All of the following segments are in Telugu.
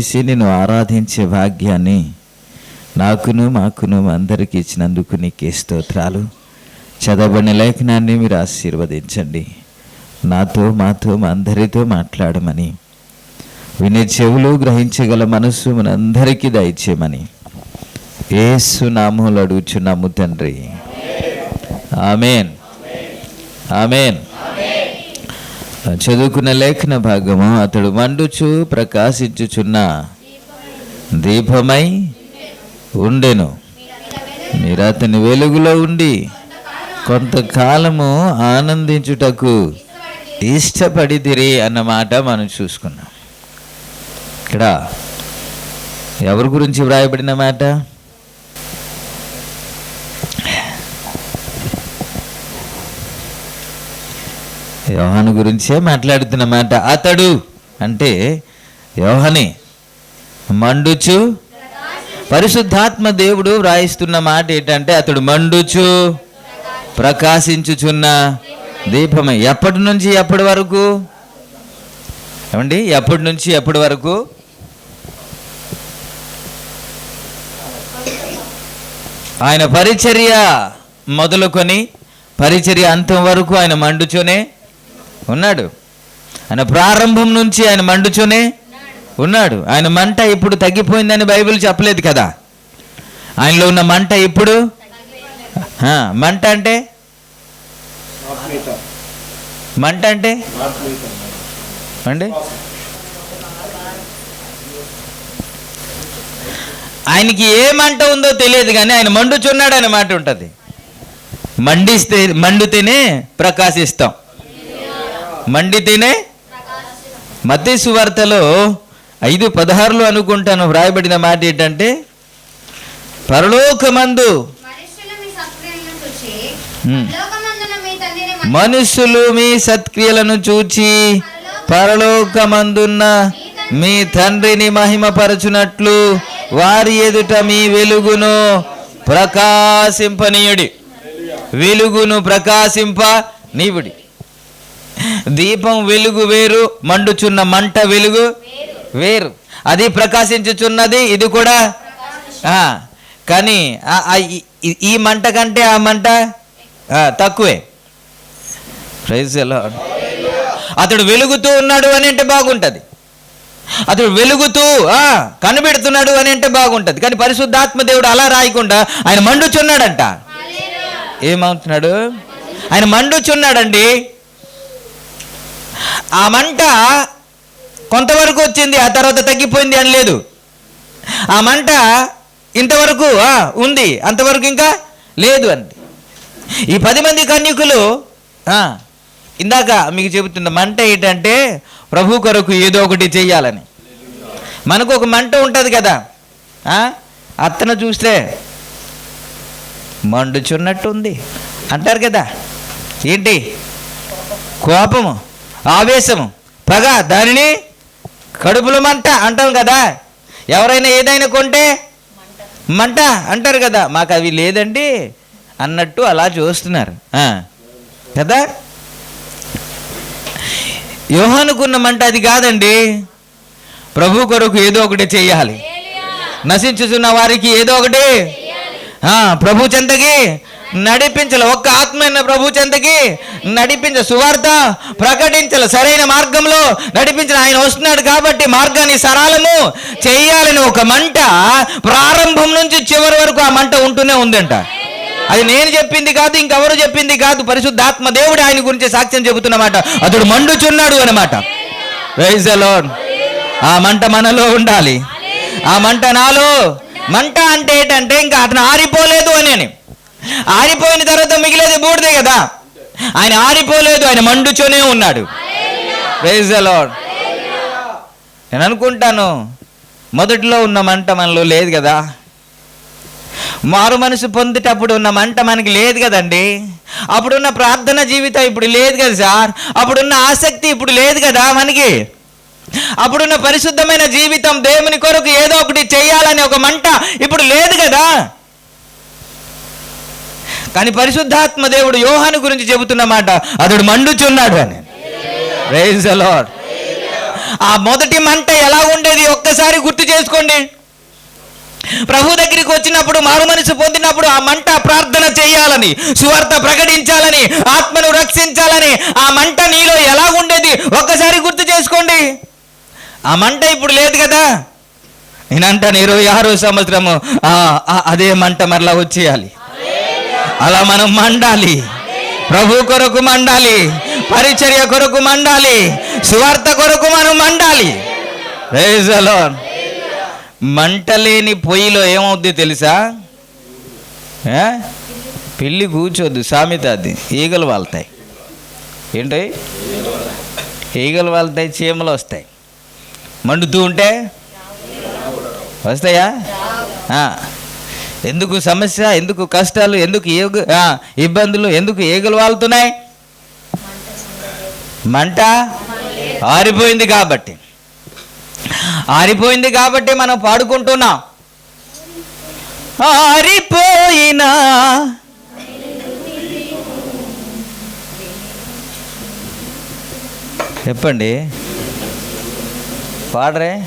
చేసి నేను ఆరాధించే భాగ్యాన్ని నాకును మాకును అందరికి ఇచ్చినందుకు నీకే స్తోత్రాలు. చదవబడిన లేఖనాన్ని మీరు ఆశీర్వదించండి. నాతో మాతో మా అందరితో మాట్లాడమని. వినే చెవులు గ్రహించగల మనస్సు మనందరికీ దయచేయమని. ఏసు నామములు అడుగుచున్నాము తండ్రి. ఆమెన్. ఆమెన్. చదువుకున్న లేఖన భాగము అతడు మండుచు ప్రకాశించుచున్న దీపమై ఉండెను. మీరు అతని వెలుగులో ఉండి కొంతకాలము ఆనందించుటకు ఇష్టపడిదిరి అన్నమాట మనం చూసుకున్నాం. ఇక్కడ ఎవరి గురించి వ్రాయబడిన మాట? యోహాను గురించే మాట్లాడుతున్న మాట. అతడు అంటే యోహనే మండుచు. పరిశుద్ధాత్మ దేవుడు వ్రాయిస్తున్న మాట ఏంటంటే అతడు మండుచు ప్రకాశించుచున్న దీపమే. ఎప్పటి నుంచి ఎప్పటి వరకు? ఏమండి? ఎప్పటి నుంచి ఎప్పటి వరకు? ఆయన పరిచర్య మొదలుకొని పరిచర్య అంతం వరకు ఆయన మండుచూనే ఉన్నాడు. ఆయన ప్రారంభం నుంచి ఆయన మండుచునే ఉన్నాడు. ఆయన మంట ఇప్పుడు తగ్గిపోయిందని బైబిల్ చెప్పలేదు కదా? ఆయనలో ఉన్న మంట ఇప్పుడు మంట అంటే? మంట అంటే? అండి ఆయనకి ఏ మంట ఉందో తెలియదు కానీ ఆయన మండుచున్నాడు అనే మాట ఉంటుంది. మండిస్తే మండితేనే ప్రకాశిస్తాం. మండితేనే మత్తి సువార్తలో ఐదు పదహారులు అనుకుంటాను వ్రాయబడిన మాట ఏంటంటే పరలోకమందు మనుష్యులు మీ సత్క్రియలను చూచి హ్మ్. పరలోకమందున మీ తండ్రిని మ- మనుషులు మీ సత్క్రియలను చూచి పరలోకమందున్న మీ తండ్రిని మహిమపరచునట్లు వారి ఎదుట మీ వెలుగును ప్రకాశింపనీయుడి వెలుగును ప్రకాశింప నీవుడి దీపం వెలుగు వేరు మండుచున్న మంట వెలుగు వేరు. అది ప్రకాశించుచున్నది ఇది కూడా ఆ, కానీ ఈ- మంట కంటే ఆ మంట తక్కువే. ప్రైజ్ లార్డ్ అతడు వెలుగుతూ ఉన్నాడు అని అంటే బాగుంటుంది. అతడు వెలుగుతూ ఆ, కనిపెడుతున్నాడు అని అంటే బాగుంటుంది. కానీ పరిశుద్ధాత్మ దేవుడు అలా రాయకుండా ఆయన మండుచున్నాడంట. ఏమవుతున్నాడు? ఆయన మండుచున్నాడండి. ఆ మంట కొంతవరకు వచ్చింది ఆ తర్వాత తగ్గిపోయింది అని లేదు. ఆ మంట ఇంతవరకు ఉంది అంతవరకు ఇంకా లేదు అంది. ఈ పది మంది కన్యకులు ఇందాక మీకు చెబుతున్న మంట ఏంటంటే ప్రభు కొరకు ఏదో ఒకటి చెయ్యాలని. మనకు ఒక మంట ఉంటుంది కదా అత్తను చూస్తే మండుచున్నట్టు ఉంది అంటారు కదా ఏంటి? కోపము. ఆవేశము పగ దానిని కడుపులో మంట అంటాం కదా. ఎవరైనా ఏదైనా కొంటే మంట అంటారు కదా. మాకు అవి లేదండి అన్నట్టు అలా చూస్తున్నారు. కదా? యోహానుకున్న మంట అది కాదండి. ప్రభు కొరకు ఏదో ఒకటి చెయ్యాలి నశించుతున్న వారికి ఏదో ఒకటి ప్రభు చెంతకి నడిపించాలి. ఒక్క ఆత్మైన ప్రభు చెంతకి నడిపించ సువార్త ప్రకటించాలి. సరైన మార్గంలో నడిపించిన ఆయన వస్తున్నాడు కాబట్టి మార్గాన్ని సరాలము చేయాలని ఒక మంట ప్రారంభం నుంచి చివరి వరకు ఆ మంట ఉంటూనే ఉందంట. అది నేను చెప్పింది కాదు ఇంకెవరు చెప్పింది కాదు. పరిశుద్ధాత్మ దేవుడు ఆయన గురించి సాక్ష్యం చెబుతున్నమాట. అతడు మండుచున్నాడు అనమాట Praise the ఆ మంట మనలో ఉండాలి. ఆ మంట నాలో. మంట అంటే ఏంటంటే ఇంకా అతను ఆరిపోలేదు అని అని. ఆరిపోయిన తర్వాత మిగిలేదు బూడిదే కదా. ఆయన ఆరిపోలేదు ఆయన మండుచోనే ఉన్నాడు. ప్రైజ్ లార్డ్ నేను అనుకుంటాను మొదట్లో ఉన్న మంట మనలో లేదు కదా. మారు మనసు పొందేటప్పుడు ఉన్న మంట మనకి లేదు కదండి. అప్పుడున్న ప్రార్థన జీవితం ఇప్పుడు లేదు కదా సార్. అప్పుడున్న ఆసక్తి ఇప్పుడు లేదు కదా మనకి. అప్పుడున్న పరిశుద్ధమైన జీవితం దేవుని కొరకు ఏదో ఒకటి చేయాలని ఒక మంట ఇప్పుడు లేదు కదా. కానీ పరిశుద్ధాత్మ దేవుడు యోహాను గురించి చెబుతున్న మాట అతడు మండుచున్నాడు అని. ప్రైజ్ ద లార్డ్ ఆ మొదటి మంట ఎలా ఉండేది? ఒక్కసారి గుర్తు చేసుకోండి. ప్రభు దగ్గరికి వచ్చినప్పుడు మారు మనసు పొందినప్పుడు ఆ మంట ప్రార్థన చేయాలని సువార్త ప్రకటించాలని ఆత్మను రక్షించాలని ఆ మంట నీలో ఎలా ఉండేది? ఒక్కసారి గుర్తు చేసుకోండి. ఆ మంట ఇప్పుడు లేదు కదా. నేనంటాను ఇరవై ఆరో సంవత్సరము అదే మంట మరలా వచ్చేయాలి. అలా మనం మండాలి. ప్రభు కొరకు మండాలి. పరిచర్య కొరకు మండాలి. సువార్త కొరకు మనం మండాలి. మంటలేని మంట లేని పొయ్యిలో ఏమవుద్ది తెలుసా? పెళ్ళి పిల్లి కూర్చోద్దు సామెత అది ఈగలు వాళ్తాయి. ఏంటి ఈగలు వాళ్తాయి చీమలు వస్తాయి. మండుతూ ఉంటే? వస్తాయా? ఎందుకు సమస్య ఎందుకు కష్టాలు ఎందుకు ఏగు ఇబ్బందులు ఎందుకు ఏగులు వాళ్తున్నాయి? మంట ఆరిపోయింది కాబట్టి. ఆరిపోయింది కాబట్టి మనం పాడుకుంటున్నాం. ఆరిపోయినా చెప్పండి. పాడరే.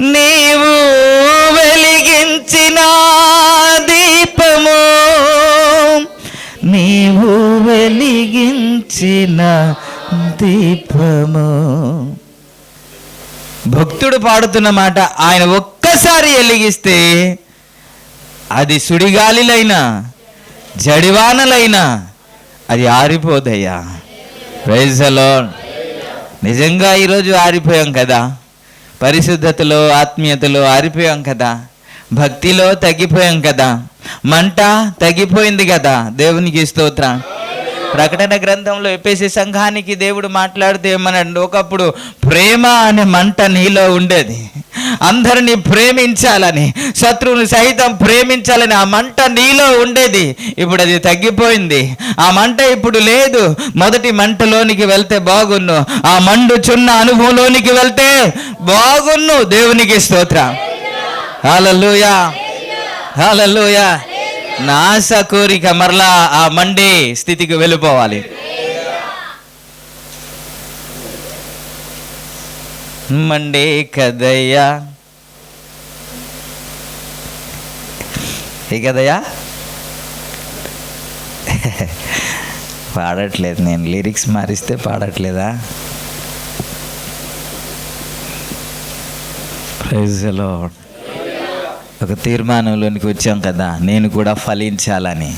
నీవు వెలిగించిన దీపము నీవు వెలిగించిన దీపము. భక్తుడు పాడుతున్న మాట ఆయన ఒక్కసారి వెలిగిస్తే అది సుడిగాలిలైనా జడివానలైనా అది ఆరిపోదయ్యా. ప్రైజ్ నిజంగా ఈరోజు ఆరిపోయాం కదా? పరిశుద్ధతలో ఆత్మీయతలో ఆరిపోయాం కదా. భక్తిలో తగ్గిపోయాం కదా. మంట తగ్గిపోయింది కదా. దేవునికి స్తోత్రం. ప్రకటన గ్రంథంలో ఎప్పేసి సంఘానికి దేవుడు మాట్లాడితే ఏమనండి? ఒకప్పుడు ప్రేమ అనే మంట నీలో ఉండేది. అందరినీ ప్రేమించాలని శత్రువుని సైతం ప్రేమించాలని ఆ మంట నీలో ఉండేది. ఇప్పుడు అది తగ్గిపోయింది. ఆ మంట ఇప్పుడు లేదు. మొదటి మంటలోనికి వెళ్తే బాగున్ను. ఆ మండుచున్న అనుభవంలోనికి వెళ్తే బాగున్ను. దేవునికి స్తోత్రం. హాలూయా హాలూయా నా ఆశ కోరిక మరలా ఆ మండే స్థితికి వెళ్ళిపోవాలి. మండే కదయ్యా. ఏ కదయ్యా? పాడట్లేదు నేను లిరిక్స్ మారిస్తే పాడట్లేదా? Praise lord. ఒక తీర్మానంలోనికి వచ్చాం కదా నేను కూడా ఫలించాలని.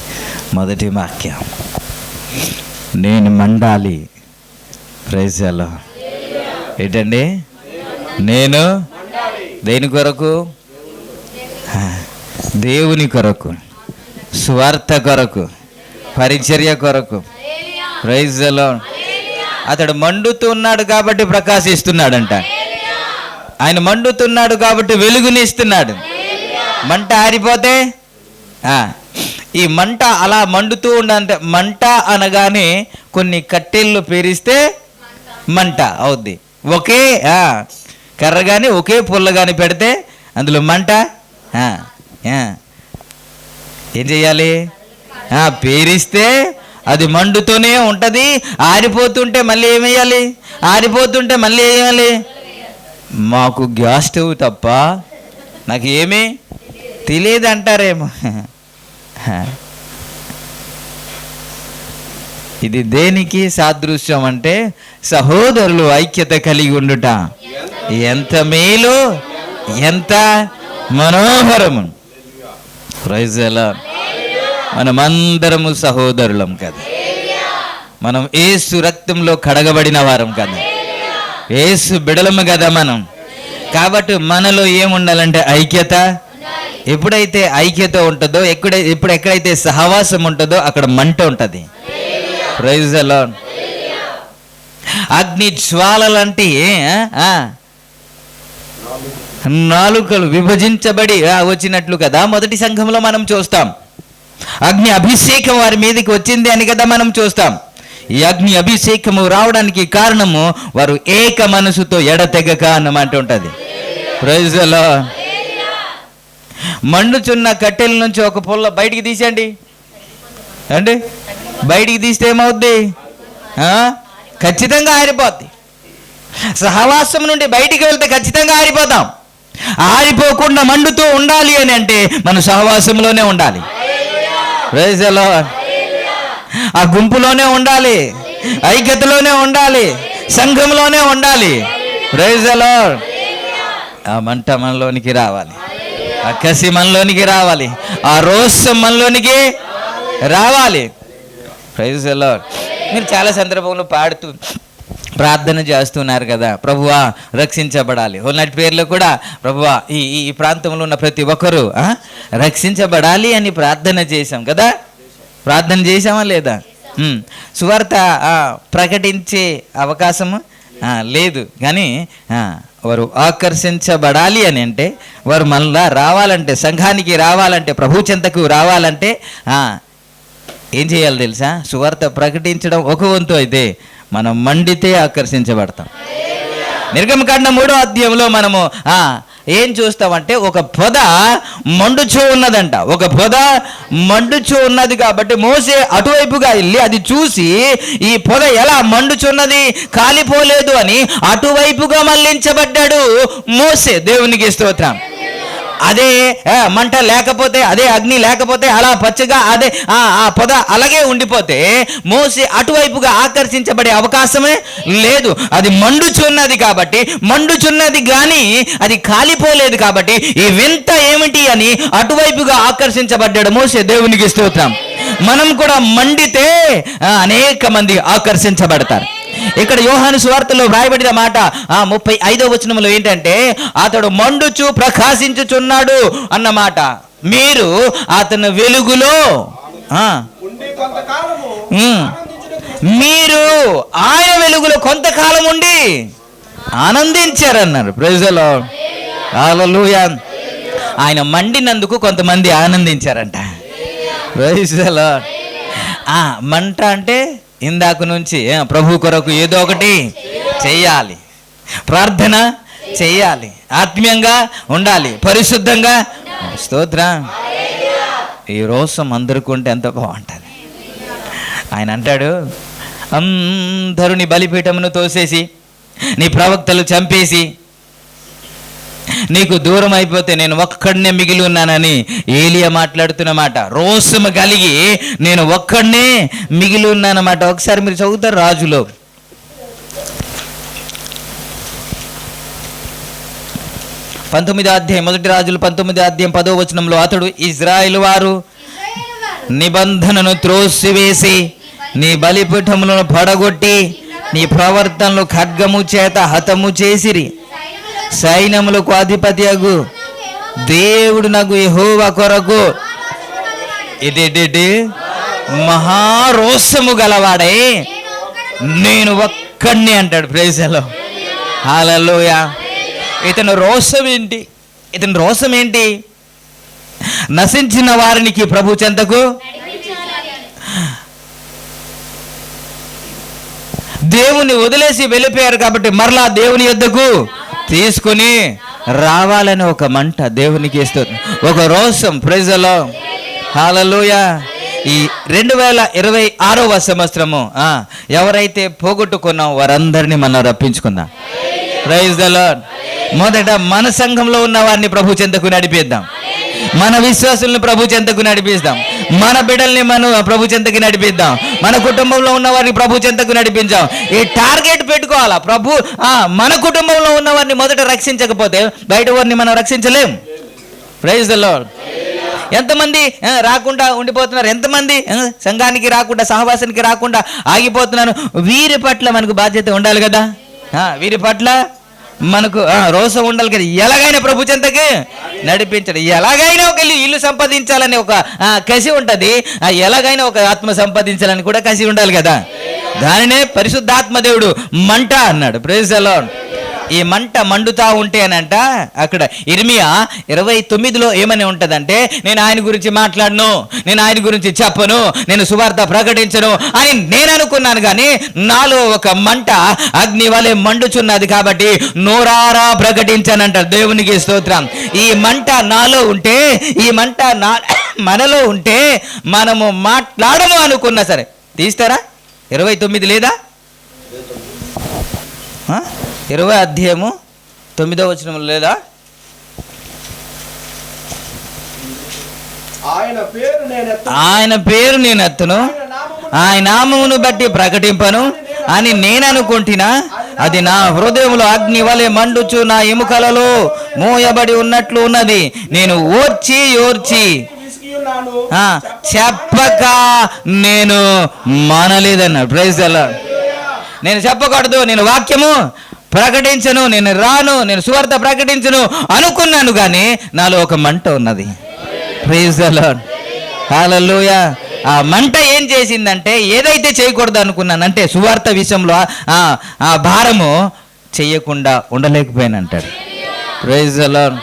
మొదటి వాక్యం. నేను మండాలి. ప్రైజాలో ఏంటండి? నేను దేని కొరకు? దేవుని కొరకు స్వార్థ కొరకు పరిచర్య కొరకు. ప్రైజ్ అతడు మండుతూ ఉన్నాడు కాబట్టి ప్రకాశిస్తున్నాడంట. ఆయన మండుతున్నాడు కాబట్టి వెలుగునిస్తున్నాడు మంట ఆరిపోతే? ఈ మంట అలా మండుతూ ఉండంటే మంట అనగానే కొన్ని కట్టెళ్ళు పేరిస్తే మంట అవుద్ది. ఒకే కర్ర కానీ ఒకే పుల్ల కానీ పెడితే అందులో మంట? ఏం చెయ్యాలి? పేరిస్తే అది మండుతూనే ఉంటుంది. ఆరిపోతుంటే మళ్ళీ ఏమేయాలి ఆరిపోతుంటే మళ్ళీ ఏమేయాలి వేయాలి? మాకు గ్యాస్ స్టవ్ తప్ప నాకు ఏమీ తెలియదు అంటారేమో ఇది దేనికి సాదృశ్యం అంటే సహోదరులు ఐక్యత కలిగి ఉండుట. ఎంత మేలు ఎంత మనోహరము. ప్రైజ్ ఎలా మనమందరము సహోదరులం కదా. మనం ఏసు రక్తంలో కడగబడిన వారం కదా. ఏసు బిడలము కదా మనం. కాబట్టి మనలో ఏముండాలంటే ఐక్యత ఎప్పుడైతే ఐక్యత ఉంటుందో ఎక్కడ ఇప్పుడు ఎక్కడైతే సహవాసం ఉంటుందో అక్కడ మంట ఉంటుంది. ప్రైజ్ అలా అగ్ని జ్వాలలంటే లాంటి నాలుకలు విభజించబడి వచ్చినట్లు కదా మొదటి సంఘంలో మనం చూస్తాం. అగ్ని అభిషేకం వారి మీదకి వచ్చింది అని కదా మనం చూస్తాం. ఈ అగ్ని అభిషేకము రావడానికి కారణము వారు ఏక మనసుతో ఎడతెగక అన్నమాట ఉంటుంది. ప్రైజ్లో మండుచున్న కట్టెల నుంచి ఒక పుల్ల బయటికి తీసేయండి. అండి బయటికి తీస్తే ఏమవుద్ది? ఖచ్చితంగా ఆరిపోద్ది. సహవాసం నుండి బయటికి వెళ్తే ఖచ్చితంగా ఆరిపోతాం. ఆరిపోకుండా మండుతూ ఉండాలి అని అంటే మన సహవాసంలోనే ఉండాలి. Praise ఆ గుంపులోనే ఉండాలి. ఐక్యతలోనే ఉండాలి. సంఘంలోనే ఉండాలి. Praise ఆ మంట మనలోనికి రావాలి. ఆ కసి మనలోనికి రావాలి. ఆ రోసం మనలోనికి రావాలి. ప్రైజ్ ఎలా మీరు చాలా సందర్భంలో పాడుతూ ప్రార్థన చేస్తున్నారు కదా. ప్రభువా రక్షించబడాలి. ఉన్నటి పేర్లో కూడా ప్రభువా ఈ ఈ ప్రాంతంలో ఉన్న ప్రతి ఒక్కరూ రక్షించబడాలి అని ప్రార్థన చేశాం కదా. ప్రార్థన చేశామా లేదా? సువార్త ప్రకటించే అవకాశము లేదు. కానీ వారు ఆకర్షించబడాలి అని అంటే వారు మళ్ళా రావాలంటే సంఘానికి రావాలంటే ప్రభు చింతకు రావాలంటే ఏం చేయాలి తెలుసా? సువార్త ప్రకటించడం ఒక వంతు అయితే మనం మండితే ఆకర్షించబడతాం. నిర్గమకాండ మూడో అధ్యాయంలో మనము ఏం చూస్తామంటే ఒక పొద మండుచూ ఉన్నదంట. ఒక పొద మండుచూ ఉన్నది కాబట్టి మోసే అటువైపుగా వెళ్ళి అది చూసి ఈ పొద ఎలా మండుచున్నది? కాలిపోలేదు అని అటువైపుగా మళ్ళించబడ్డాడు మోసే దేవునికి స్తోత్రం. అదే మంట లేకపోతే అదే అగ్ని లేకపోతే అలా పచ్చగా అదే ఆ ఆ పొద అలాగే ఉండిపోతే మోసి అటువైపుగా ఆకర్షించబడే అవకాశమే లేదు. అది మండుచున్నది కాబట్టి మండుచున్నది కానీ అది కాలిపోలేదు కాబట్టి ఈ వింత ఏమిటి అని అటువైపుగా ఆకర్షించబడ్డాడు మోసే దేవునికి స్తోత్రం. మనం కూడా మండితే అనేక మంది ఆకర్షించబడతారు. ఇక్కడ యోహాను సువార్తలో వ్రాయబడిన మాట ఆ ముప్పై ఐదో వచనంలో ఏంటంటే అతడు మండుచు ప్రకాశించుచున్నాడు అన్నమాట మీరు అతని వెలుగులో మీరు ఆయన వెలుగులో కొంతకాలం ఉండి ఆనందించారన్నారు. ప్రజలో హల్లెలూయా ఆయన మండినందుకు కొంతమంది ఆనందించారంట. ఆ మంట అంటే ఇందాక నుంచి ప్రభు కొరకు ఏదో ఒకటి చెయ్యాలి. ప్రార్థన చెయ్యాలి. ఆత్మీయంగా ఉండాలి. పరిశుద్ధంగా స్తోత్ర. ఈ రోసం అందరుకుంటే ఉంటే ఎంత బాగుంటుంది. ఆయన అంటాడు అందరూ నీ బలిపీఠమును తోసేసి నీ ప్రవక్తలు చంపేసి నీకు దూరం అయిపోతే నేను ఒక్కడనే మిగిలి ఉన్నానని ఏలియా మాట్లాడుతున్నమాట మాట. కలిగి నేను ఒక్కడనే మిగిలి ఉన్నానన్నమాట. ఒకసారి మీరు చదువుతారు రాజులో. పంతొమ్మిది అధ్యాయం మొదటి రాజులు పంతొమ్మిది అధ్యాయం పదో వచనంలో అతడు ఇజ్రాయిల్ వారు నిబంధనను త్రోసివేసి నీ బలిపీఠములను పడగొట్టి నీ ప్రవర్తనలు ఖడ్గము చేత హతము చేసిరి. సైన్యములకు అధిపతి అగు. దేవుడు నాకు యెహోవా కొరకు. ఆలోచన ఇదేంటి మహారోసము గలవాడే. నేను ఒక్కడిని అంటాడు ప్రేసలో హాలలోయ ఇతను రోసం ఏంటి? ఇతని రోసం ఏంటి? నశించిన వారికి ప్రభు చెంతకు దేవుని వదిలేసి వెళ్ళిపోయారు కాబట్టి మరలా దేవుని యొద్దకు తీసుకుని రావాలని ఒక మంట దేవునికి ఇస్తుంది ఒక రోషం ప్రజలో హాలలోయ ఈ రెండు వేల ఇరవై ఆరవ సంవత్సరము ఎవరైతే పోగొట్టుకున్నాం వారందరినీ మనం రప్పించుకుందాం. ప్రైజ్ ద లాడ్ మొదట మన సంఘంలో ఉన్న వారిని ప్రభు చెంతకు నడిపిద్దాం. మన విశ్వాసుల్ని ప్రభు చెంతకు నడిపిస్తాం మన బిడ్డల్ని మనం ప్రభు చెంతకి నడిపిద్దాం. మన కుటుంబంలో ఉన్న వారిని ప్రభు చెంతకు నడిపించాం. ఈ టార్గెట్ పెట్టుకోవాలా? ప్రభు ఆ, మన కుటుంబంలో ఉన్న వారిని మొదట రక్షించకపోతే బయట వారిని మనం రక్షించలేం. ప్రైజ్ ద లార్డ్ ఎంతమంది రాకుండా ఉండిపోతున్నారు. ఎంతమంది సంఘానికి రాకుండా సహవాసానికి రాకుండా ఆగిపోతున్నారు. వీరి పట్ల మనకు బాధ్యత ఉండాలి కదా? వీరి పట్ల మనకు ఆ, ఉండాలి కదా. ఎలాగైనా ప్రభు చెంతకి నడిపించడం. ఎలాగైనా ఒక ఇల్లు ఇల్లు సంపాదించాలని ఒక కసి ఉంటుంది. ఎలాగైనా ఒక ఆత్మ సంపాదించాలని కూడా కసి ఉండాలి కదా. దానినే పరిశుద్ధాత్మ దేవుడు మంట అన్నాడు. ప్రేజ్ ఈ మంట మండుతా ఉంటేనంట అక్కడ. ఇర్మియా ఇరవై తొమ్మిదిలో ఏమని ఉంటదంటే నేను ఆయన గురించి మాట్లాడను నేను ఆయన గురించి చెప్పను నేను సువార్త ప్రకటించను అని నేను అనుకున్నాను కానీ నాలో ఒక మంట అగ్ని వలె మండుచున్నది కాబట్టి నోరారా ప్రకటించానంట దేవునికి స్తోత్రం. ఈ మంట నాలో ఉంటే ఈ మంట నా మనలో ఉంటే మనము మాట్లాడము అనుకున్నా సరే. తీస్తారా? ఇరవై తొమ్మిది లేదా? ఇరవై అధ్యాయము తొమ్మిదో వచనం లేదా? ఆయన పేరు నేను ఎత్తను. ఆయన నామమును బట్టి ప్రకటింపను అని నేను అనుకుంటున్నా. అది నా హృదయంలో అగ్ని వలె మండుచు నా ఎముకలలో మోయబడి ఉన్నట్లు ఉన్నది. నేను ఓర్చి ఓర్చి. చెప్పక నేను మానలేదన్నాడు. ప్రైజ్ అలా నేను చెప్పకూడదు. నేను వాక్యము ప్రకటించను నేను రాను నేను సువార్త ప్రకటించను అనుకున్నాను కానీ నాలో ఒక మంట ఉన్నది. ప్రైజ్ అలాడ్ హల్లెలూయ ఆ మంట ఏం చేసిందంటే ఏదైతే చేయకూడదు అనుకున్నాను అంటే సువార్త విషయంలో ఆ భారము చెయ్యకుండా ఉండలేకపోయానంటాడు. ప్రైజ్ అలాడ్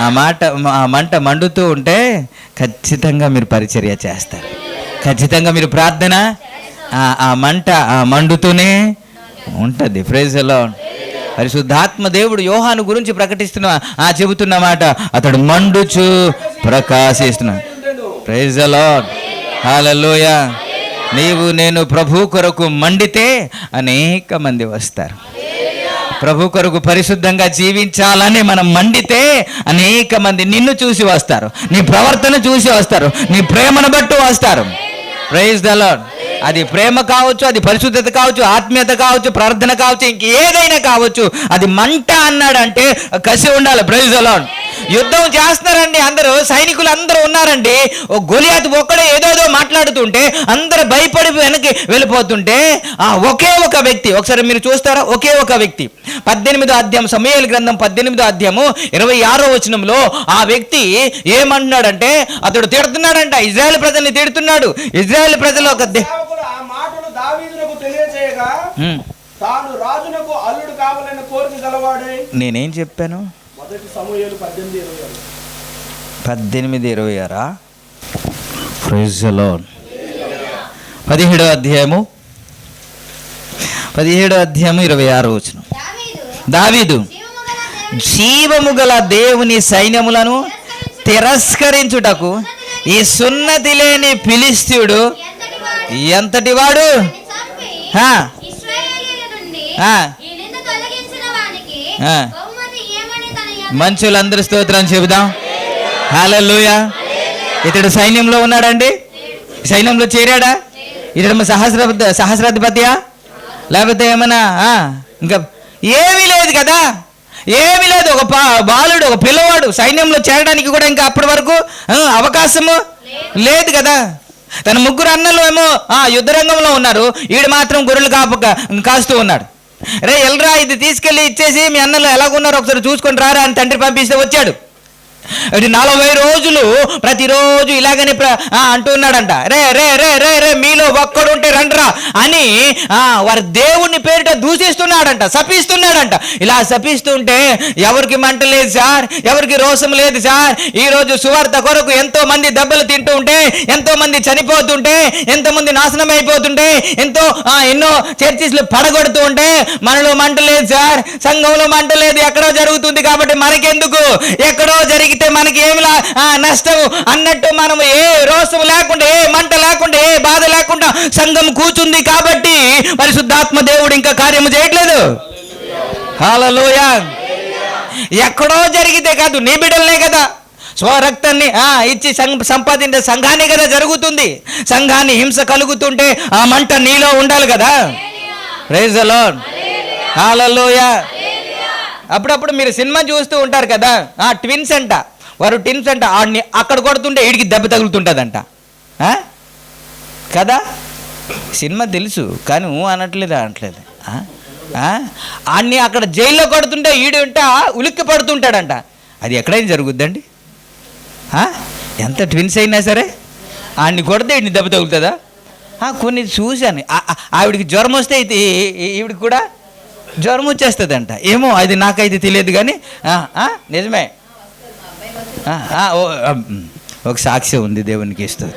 ఆ మాట ఆ మంట మండుతూ ఉంటే ఖచ్చితంగా మీరు పరిచర్య చేస్తారు. ఖచ్చితంగా మీరు ప్రార్థన ఆ- మంట ఆ మండుతూనే ఉంటుంది. ప్రైజ్ అలాడ్ పరిశుద్ధాత్మ దేవుడు యోహాను గురించి ప్రకటిస్తున్న ఆ చెబుతున్న మాట. అతడు మండుచు ప్రకాశిస్తున్నాడు. ప్రైజ్ అలాడ్ హాలలోయ నీవు నేను ప్రభు కొరకు మండితే అనేక మంది వస్తారు. ప్రభు కొరకు పరిశుద్ధంగా జీవించాలని మనం మండితే అనేక మంది నిన్ను చూసి వస్తారు. నీ ప్రవర్తన చూసి వస్తారు. నీ ప్రేమను బట్టి వస్తారు. ప్రైజ్ ద లాడ్ అది ప్రేమ కావచ్చు అది పరిశుద్ధత కావచ్చు ఆత్మీయత కావచ్చు ప్రార్థన కావచ్చు ఇంక ఏదైనా కావచ్చు అది మంట అన్నాడంటే కసి ఉండాలి. ప్రైజ్ యుద్ధం చేస్తున్నారండి అందరూ సైనికులు అందరూ ఉన్నారండి. ఓ గొలియాత్ ఒక్కడే ఏదోదో మాట్లాడుతుంటే అందరు భయపడి వెనక్కి వెళ్ళిపోతుంటే ఆ ఒకే ఒక వ్యక్తి ఒకసారి మీరు చూస్తారా? ఒకే ఒక వ్యక్తి. పద్దెనిమిదో అధ్యాయం సమయాల గ్రంథం పద్దెనిమిదో అధ్యాయము ఇరవై ఆరో వచనంలో ఆ వ్యక్తి ఏమంటున్నాడంటే అతడు తిడుతున్నాడంట ఇజ్రాయెల్ ప్రజల్ని తిడుతున్నాడు. ఇజ్రాయెల్ ప్రజలు ఒక దే- సేవకుడు ఆ మాటలు దావీదునకు తెలియజేయగా హ్మ్. తాను రాజునకు అల్లుడు కావాలని కోరిక గలవాడై నేనేం చెప్పాను? మొదటి సమూహలు పద్దెనిమిది ఇరవై ఆరు. పద్దెనిమిది ఇరవై ఆరా? ఫ్రిజ్లోన్ పదిహేడో అధ్యాయము. పదిహేడో అధ్యాయము ఇరవై ఆరో వచనం. దావీదు దావీదు జీవము గల దేవుని సైన్యములను తిరస్కరించుటకు ఈ సున్నతి లేని ఫిలిస్తీయుడు ఎంతటి మంచులందరి స్తోత్రం చెబుదాం. హల్లెలూయా. ఇతడు సైన్యంలో ఉన్నాడండి? సైన్యంలో చేరాడా? ఇతడు సహస్ర సహస్రాధిపతియా? లేకపోతే ఏమన్నా ఇంకా ఏమీ లేదు కదా? ఏమీ లేదు. ఒక బాలుడు ఒక పిల్లవాడు సైన్యంలో చేరడానికి కూడా ఇంకా అప్పటి వరకు అవకాశము లేదు కదా? తన ముగ్గురు అన్నలు ఏమో ఆ, యుద్ధ రంగంలో ఉన్నారు. ఈడు మాత్రం గొర్రెలు కాపు కాస్తూ ఉన్నాడు. రే ఎల్రా ఇది తీసుకెళ్ళి ఇచ్చేసి మీ అన్నలు ఎలాగున్నారో ఒకసారి చూసుకొని రారా అని తండ్రి పంపిస్తే వచ్చాడు. నలభై రోజులు ప్రతిరోజు ఇలాగనే ప్ర- అంటున్నాడంట. రే రే రే రే రే మీలో ఒక్కడుంటే రండ్రా అని ఆ, వారి దేవుని పేరిట దూషిస్తున్నాడంట శపిస్తున్నాడంట. ఇలా శపిస్తుంటే ఎవరికి మంట లేదు సార్ ఎవరికి రోషం లేదు సార్. ఈ రోజు సువార్త కొరకు ఎంతో మంది దెబ్బలు తింటూ ఉంటే ఎంతో మంది చనిపోతుంటే ఎంతోమంది నాశనం అయిపోతుంటే ఎంతో ఆ, ఎన్నో చర్చిస్లు పడగొడుతూ ఉంటే మనలో మంట లేదు సార్. సంఘంలో మంట లేదు ఎక్కడో జరుగుతుంది కాబట్టి మనకెందుకు? ఎక్కడో జరిగి జరిగితే మనకి ఏమి లా- ఆ, నష్టం అన్నట్టు మనం ఏ రోషం లేకుండా ఏ మంట లేకుండా ఏ బాధ లేకుండా సంఘం కూర్చుంది కాబట్టి పరిశుద్ధాత్మ దేవుడు ఇంకా కార్యము చేయట్లేదు. హల్లెలూయా. ఎక్కడో జరిగితే కాదు నీ బిడ్డలనే కదా. స్వరక్తాన్ని ఆ, ఇచ్చి సం- సంపాదించే సంఘాన్ని కదా జరుగుతుంది. సంఘాన్ని హింస కలుగుతుంటే ఆ మంట నీలో ఉండాలి కదా. ప్రైజ్ అలాడ్ హల్లెలూయా. అప్పుడప్పుడు మీరు సినిమా చూస్తూ ఉంటారు కదా? ఆ ట్విన్స్ అంట. వారు ట్విన్స్ అంట. ఆడిని అక్కడ కొడుతుంటే వీడికి దెబ్బ తగులుతుంటుందంట. కదా? సినిమా తెలుసు కానీ ఊ అనట్లేదు అనట్లేదు. ఆడిని అక్కడ జైల్లో కొడుతుంటే ఈడు ఉంట ఉలిక్కి పడుతుంటాడంట. అది ఎక్కడైనా జరుగుద్దండి? ఎంత ట్విన్స్ అయినా సరే? ఆడిని కొడితే ఈడిని దెబ్బ తగులుతుందా? కొన్ని చూశాను. ఆవిడికి జ్వరం వస్తే అయితే ఈవిడికి కూడా జ్వరం వచ్చేస్తుందంట. ఏమో అది నాకైతే తెలియదు కానీ నిజమే. ఒక సాక్షి ఉంది దేవునికి ఇస్తుంది.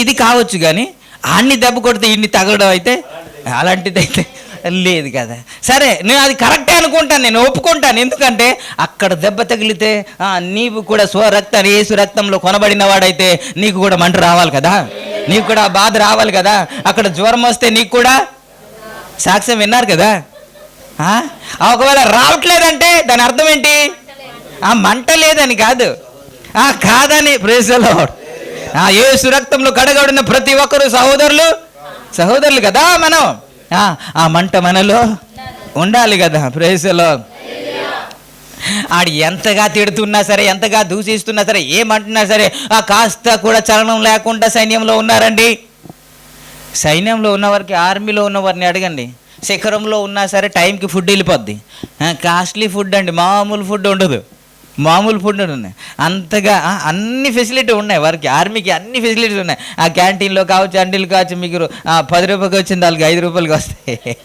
ఇది కావచ్చు కానీ అన్ని దెబ్బ కొడితే ఇన్ని తగలడం అయితే అలాంటిదైతే లేదు కదా. సరే నేను అది కరెక్టే అనుకుంటాను నేను ఒప్పుకుంటాను. ఎందుకంటే అక్కడ దెబ్బ తగిలితే నీవు కూడా స్వరక్తాన్ని ఏసు రక్తంలో కొనబడిన వాడైతే నీకు కూడా మంట రావాలి కదా. నీకు కూడా బాధ రావాలి కదా. అక్కడ జ్వరం వస్తే నీకు కూడా సాక్ష్యం విన్నారు కదా. ఒకవేళ రావట్లేదంటే దాని అర్థం ఏంటి? ఆ మంట లేదని కాదు. ఆ కాదని ప్రేసలో ఆ ఏ రక్తంలో కడగబడిన ప్రతి ఒక్కరు సహోదరులు సహోదరులు కదా మనం. ఆ, మంట మనలో ఉండాలి కదా. ప్రేసలో ఆడు ఎంతగా తిడుతున్నా సరే ఎంతగా దూషిస్తున్నా సరే ఏమంటున్నా సరే ఆ కాస్త కూడా చలనం లేకుండా సైన్యంలో ఉన్నారండి. సైన్యంలో ఉన్నవారికి ఆర్మీలో ఉన్నవారిని అడగండి. శిఖరంలో ఉన్నా సరే టైంకి ఫుడ్ వెళ్ళిపోద్ది. కాస్ట్లీ ఫుడ్ అండి మామూలు ఫుడ్ ఉండదు. మామూలు ఫుడ్ ఉన్నాయి. అంతగా అన్ని ఫెసిలిటీ ఉన్నాయి వారికి. ఆర్మీకి అన్ని ఫెసిలిటీస్ ఉన్నాయి. ఆ క్యాంటీన్లో కావచ్చు అండిలు కావచ్చు మీకు పది రూపాయలకి వచ్చింది వాళ్ళకి ఐదు రూపాయలకి వస్తాయి.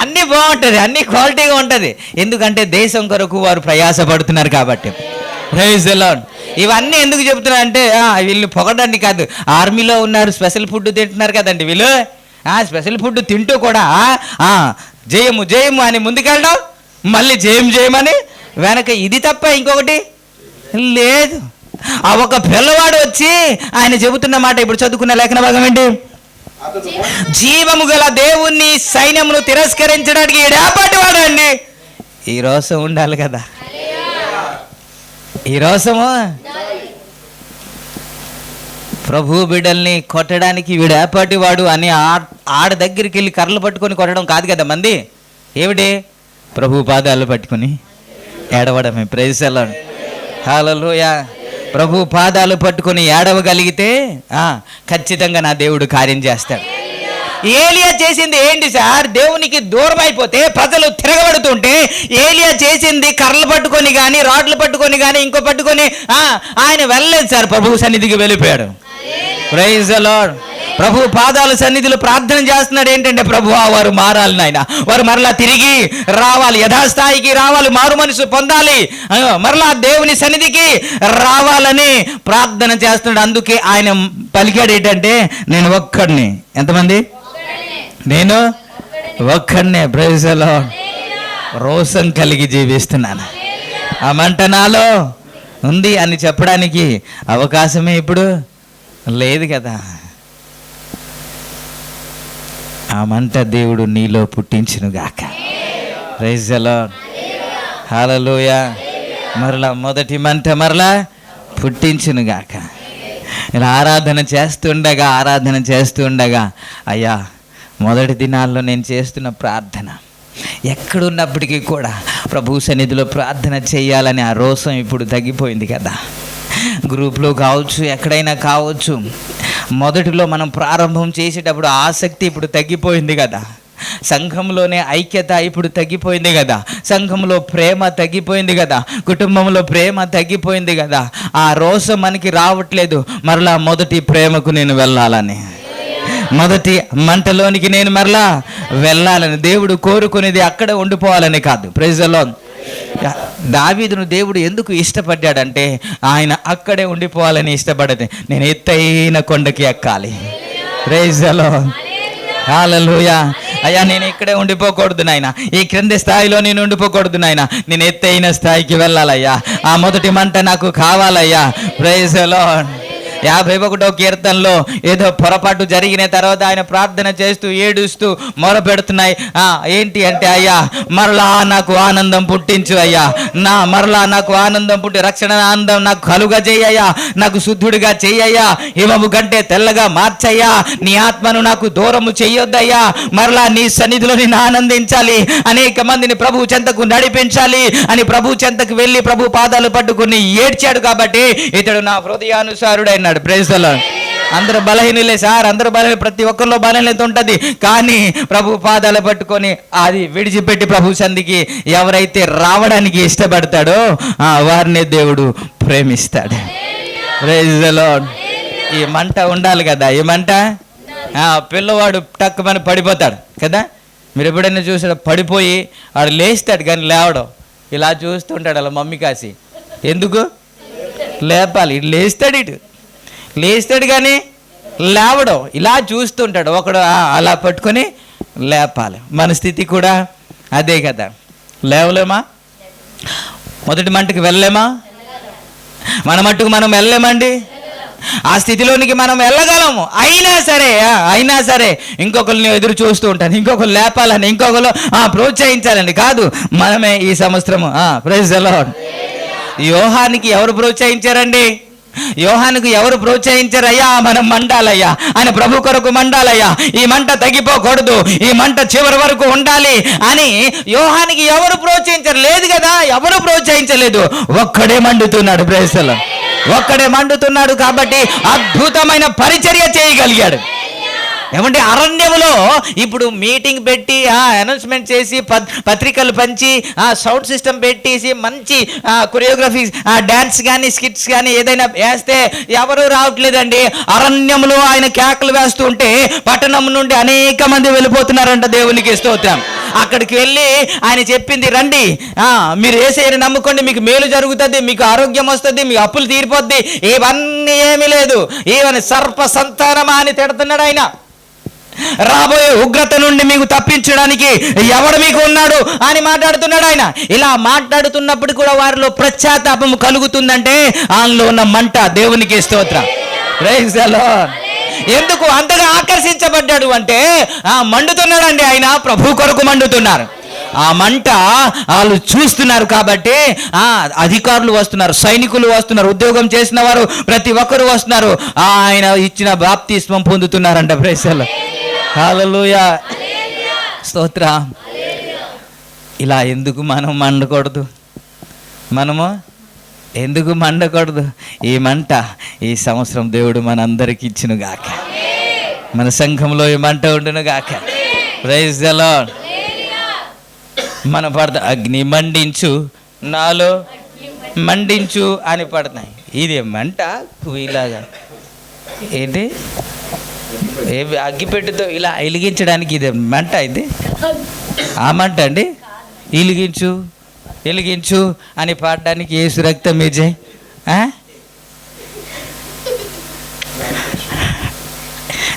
అన్నీ బాగుంటుంది అన్ని క్వాలిటీగా ఉంటుంది. ఎందుకంటే దేశం కొరకు వారు ప్రయాసపడుతున్నారు కాబట్టి. ప్రైజ్ లాడ్ ఇవన్నీ ఎందుకు చెప్తున్నా అంటే వీళ్ళు పొగడానికి కాదు. ఆర్మీలో ఉన్నారు స్పెషల్ ఫుడ్ తింటున్నారు కదండి వీళ్ళు. స్పెషల్ ఫుడ్ తింటూ కూడా జయము జయము అని ముందుకెళ్ళడం మళ్ళీ జయం జయమని వెనక ఇది తప్ప ఇంకొకటి లేదు. ఆ ఒక పిల్లవాడు వచ్చి ఆయన చెబుతున్న మాట ఇప్పుడు చదువుకున్న లేఖన భాగం ఏంటి? జీవము గల దేవుణ్ణి సైన్యమును తిరస్కరించడానికి ఈడేపాటి వాడు అండి ఈ రోసం ఉండాలి కదా. ఈ రోసము? ప్రభు బిడ్డల్ని కొట్టడానికి వీడు ఏపాటి వాడు అని ఆ- ఆడ దగ్గరికి వెళ్ళి కర్రలు పట్టుకొని కొట్టడం కాదు కదా మంది. ఏమిటి? ప్రభు పాదాలు పట్టుకొని. ఏడవడమే. ప్రైజ్ ప్రైజలో హాలలోయ ప్రభు పాదాలు పట్టుకొని ఏడవగలిగితే ఖచ్చితంగా నా దేవుడు కార్యం చేస్తాడు. ఏలియా చేసింది ఏంటి సార్? దేవునికి దూరం అయిపోతే ప్రజలు తిరగబడుతుంటే ఏలియా చేసింది కర్రలు పట్టుకొని కానీ రాడ్లు పట్టుకొని కానీ ఇంకో పట్టుకొని ఆయన వెళ్ళలేదు సార్. ప్రభు సన్నిధికి వెళ్ళిపోయాడు. ప్రైజ్ లార్డ్ ప్రభు పాదాల సన్నిధిలో ప్రార్థన చేస్తున్నాడు. ఏంటంటే ప్రభు వారు మారాలి నాయన. వారు మరలా తిరిగి రావాలి. యథాస్థాయికి రావాలి. మారు మనసు పొందాలి. మరలా దేవుని సన్నిధికి రావాలని ప్రార్థన చేస్తున్నాడు. అందుకే ఆయన పలికాడు ఏంటంటే నేను ఒక్కడిని. ఎంతమంది? నేను ఒక్కడినే. ప్రజలో రోషం కలిగి జీవిస్తున్నాను. ఆ మంట నాలో ఉంది అని చెప్పడానికి అవకాశమే ఇప్పుడు లేదు కదా. ఆ మంట దేవుడు నీలో పుట్టించును గాక. రైజలో హాలలోయ మరలా మొదటి మంట మరలా పుట్టించును గాక. ఇలా ఆరాధన చేస్తుండగా ఆరాధన చేస్తుండగా అయ్యా మొదటి దినాల్లో నేను చేస్తున్న ప్రార్థన ఎక్కడున్నప్పటికీ కూడా ప్రభు సన్నిధిలో ప్రార్థన చేయాలని ఆ రోసం ఇప్పుడు తగ్గిపోయింది కదా. గ్రూప్లో కావచ్చు ఎక్కడైనా కావచ్చు మొదటిలో మనం ప్రారంభం చేసేటప్పుడు ఆసక్తి ఇప్పుడు తగ్గిపోయింది కదా. సంఘంలోనే ఐక్యత ఇప్పుడు తగ్గిపోయింది కదా. సంఘంలో ప్రేమ తగ్గిపోయింది కదా. కుటుంబంలో ప్రేమ తగ్గిపోయింది కదా. ఆ రోజు మనకి రావట్లేదు. మరలా మొదటి ప్రేమకు నేను వెళ్ళాలని. మొదటి మంటలోనికి నేను మరలా వెళ్ళాలని. దేవుడు కోరుకునేది అక్కడ ఉండిపోవాలని కాదు. ప్రజల్లో దావీదును దేవుడు ఎందుకు ఇష్టపడ్డాడంటే ఆయన అక్కడే ఉండిపోవాలని ఇష్టపడదు. నేను ఎత్తైన కొండకి ఎక్కాలి. రేజలో హాలలుయా అయ్యా నేను ఇక్కడే ఉండిపోకూడదు నాయన. ఈ క్రింది స్థాయిలో నేను ఉండిపోకూడదు నాయన. నేను ఎత్తైన స్థాయికి వెళ్ళాలయ్యా. ఆ మొదటి మంట నాకు కావాలయ్యా. ప్రైజలో యాభై ఒకటో కీర్తనలో ఏదో పొరపాటు జరిగిన తర్వాత ఆయన ప్రార్థన చేస్తూ ఏడుస్తూ మొర పెడుతున్నాయి ఆ, ఏంటి అంటే అయ్యా మరలా నాకు ఆనందం పుట్టించు అయ్యా. నా మరలా నాకు ఆనందం పుట్టి రక్షణ ఆనందం నాకు కలుగా చేయయ్యా నాకు శుద్ధుడిగా చెయ్యయ్యా హిమము కంటే తెల్లగా మార్చయ్యా. నీ ఆత్మను నాకు దూరము చెయ్యొద్దయ్యా. మరలా నీ సన్నిధిలో నేను ఆనందించాలి. అనేక మందిని ప్రభు చెంతకు నడిపించాలి అని ప్రభు చెంతకు వెళ్ళి ప్రభు పాదాలు పట్టుకుని ఏడ్చాడు కాబట్టి ఇతడు నా హృదయానుసారుడైనాడు. ప్రేసలో అందరూ బలహీనలే సార్ అందరు బలహీన ప్రతి ఒక్కరిలో బలహీనత ఉంటుంది. కానీ ప్రభు పాదాలు పట్టుకొని అది విడిచిపెట్టి ప్రభు సంధికి ఎవరైతే రావడానికి ఇష్టపడతాడో ఆ వారిని దేవుడు ప్రేమిస్తాడు. Praise ఈ మంట ఉండాలి కదా ఈ మంట? ఆ, పిల్లవాడు టక్కుమని పడిపోతాడు కదా? మీరు ఎప్పుడైనా చూసాడు పడిపోయి వాడు లేస్తాడు కానీ లేవడం. ఇలా చూస్తుంటాడు అలా మమ్మీ కాసి. ఎందుకు? లేపాలి. ఇటు లేస్తాడు ఇటు. లేస్తాడు కానీ లేవడం. ఇలా చూస్తుంటాడు. ఒకడు అలా పట్టుకొని లేపాలి. మన స్థితి కూడా అదే కదా. లేవలేమా? మొదటి మంటకి వెళ్ళలేమా? మన మట్టుకు మనం వెళ్ళలేమండి. ఆ స్థితిలోనికి మనం వెళ్ళగలము. అయినా సరే అయినా సరే ఇంకొకరిని ఎదురు చూస్తూ ఉంటాను. ఇంకొకరు లేపాలని ఇంకొకరు ప్రోత్సహించాలని కాదు. మనమే ఈ సంవత్సరము ప్రైజ్ అలాడ్ యోహానికి ఎవరు ప్రోత్సహించారండి? యోహానుకు ఎవరు ప్రోత్సహించారయ్యా? మనం మండాలయ్యా. ఆయన ప్రభు కొరకు మండాలయ్యా. ఈ మంట తగ్గిపోకూడదు. ఈ మంట చివరి వరకు ఉండాలి అని యోహానికి ఎవరు ప్రోత్సహించారు? లేదు కదా ఎవరు ప్రోత్సహించలేదు? ఒక్కడే మండుతున్నాడు ప్రేసలు ఒక్కడే మండుతున్నాడు కాబట్టి అద్భుతమైన పరిచర్య చేయగలిగాడు. ఏమంటే అరణ్యములో ఇప్పుడు మీటింగ్ పెట్టి అనౌన్స్మెంట్ చేసి పత్- పత్రికలు పంచి ఆ సౌండ్ సిస్టమ్ పెట్టేసి మంచి కొరియోగ్రఫీ డ్యాన్స్ కానీ స్కిట్స్ కానీ ఏదైనా వేస్తే ఎవరు రావట్లేదండి. అరణ్యములో ఆయన కేకలు వేస్తూ ఉంటే పట్టణం నుండి అనేక మంది వెళ్ళిపోతున్నారంట దేవునికి స్తోత్రం. అక్కడికి వెళ్ళి ఆయన చెప్పింది రండి మీరు ఏసేయని నమ్ముకోండి మీకు మేలు జరుగుతుంది మీకు ఆరోగ్యం వస్తుంది మీకు అప్పులు తీరిపోద్ది ఇవన్నీ ఏమీ లేదు. ఈవెన్ సర్ప సంతానమా అని తిడుతున్నాడు ఆయన. రాబోయే ఉగ్రత నుండి మీకు తప్పించడానికి ఎవడు మీకు ఉన్నాడు అని మాట్లాడుతున్నాడు ఆయన. ఇలా మాట్లాడుతున్నప్పుడు కూడా వారిలో ప్రత్యాతాపం కలుగుతుందంటే ఆయనలో ఉన్న మంట దేవునికి స్తోత్రం. ఎందుకు? అంతగా ఆకర్షించబడ్డాడు అంటే ఆ మండుతున్నాడండి ఆయన ప్రభు కొరకు మండుతున్నారు. ఆ మంట వాళ్ళు చూస్తున్నారు కాబట్టి ఆ అధికారులు వస్తున్నారు సైనికులు వస్తున్నారు ఉద్యోగం చేసిన వారు ప్రతి ఒక్కరు వస్తున్నారు. ఆయన ఇచ్చిన బాప్తిస్మం పొందుతున్నారంట ప్రేసల్లో హల్లెలూయా. స్తోత్ర. ఇలా ఎందుకు మనం మండకూడదు? మనము ఎందుకు మండకూడదు? ఈ మంట ఈ సంవత్సరం దేవుడు మనందరికి ఇచ్చును గాక మన సంఘంలో ఈ మంట ఉండును గాక ప్రైజ్ లార్డ్ మన పడత అగ్ని మండించు నాలో మండించు అని పడుతున్నాయి. ఇది మంట ఇలాగా ఏంటి? ఏ అగ్గిపెట్టుతో ఇలా వెలిగించడానికి ఇది మంట ఇది? ఆ మంట అండి? వెలిగించు వెలిగించు అని పాడడానికి ఏసు రక్తం మీజే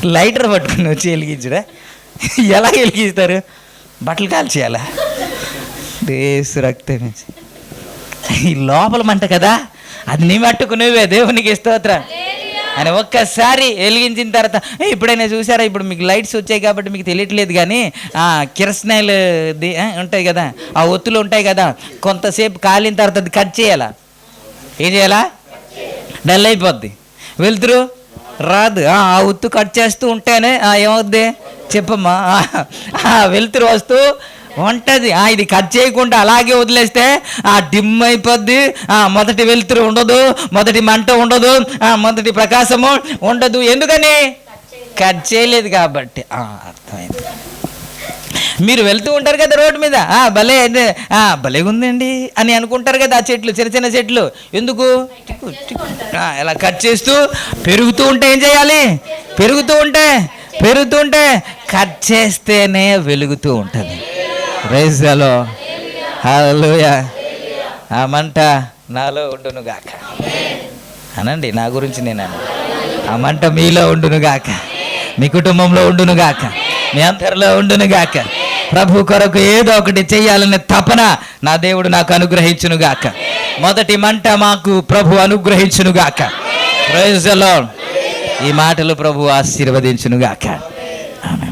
లైటర్ పట్టుకుని వచ్చి వెలిగించుడా? ఎలా వెలిగిస్తారు? బట్టలు కాల్చేయాలా? ఏసు రక్తం ఈ లోపల మంట కదా? అది నీ మట్టుకునేవే దేవునికి స్తోత్రం. అని ఒక్కసారి వెలిగించిన తర్వాత ఇప్పుడైనా చూసారా? ఇప్పుడు మీకు లైట్స్ వచ్చాయి కాబట్టి మీకు తెలియట్లేదు కానీ ఆ ఉంటాయి కదా? ఆ ఒత్తులు ఉంటాయి కదా? కొంతసేపు కాలిన తర్వాత అది కట్ చేయాలా? ఏం చేయాలా? డల్ అయిపోద్ది. వెళ్తురు రాదు. ఆ ఒత్తు కట్ చేస్తూ ఉంటేనే ఏమవుద్ది? చెప్పమ్మా. వెళ్తురు వస్తూ ఉంటుంది. ఇది కట్ చేయకుండా అలాగే వదిలేస్తే ఆ డిమ్ అయిపోద్ది. ఆ మొదటి వెలుతురు ఉండదు మొదటి మంట ఉండదు ఆ మొదటి ప్రకాశము ఉండదు. ఎందుకని? కట్ చేయలేదు కాబట్టి. అర్థమైంది. మీరు వెళ్తూ ఉంటారు కదా రోడ్డు మీద. ఆ భలే ఆ భలే ఉందండి అని అనుకుంటారు కదా ఆ చెట్లు చిన్న చిన్న చెట్లు. ఎందుకు? ఇలా కట్ చేస్తూ పెరుగుతూ ఉంటే ఏం చేయాలి? పెరుగుతూ ఉంటే పెరుగుతూ ఉంటే కట్ చేస్తేనే వెలుగుతూ ఉంటుంది. రైజలో హలోయ ఆ మంట నాలో ఉండును గాక. అనండి నా గురించి నేను అను. ఆ మంట మీలో ఉండును గాక. మీ కుటుంబంలో ఉండును గాక. మీ అందరిలో ఉండును గాక. ప్రభు కొరకు ఏదో ఒకటి చేయాలనే తపన నా దేవుడు నాకు అనుగ్రహించునుగాక మొదటి మంట మాకు ప్రభు అనుగ్రహించును గాక. ఈ మాటలు ప్రభు ఆశీర్వదించును గాక. ఆమె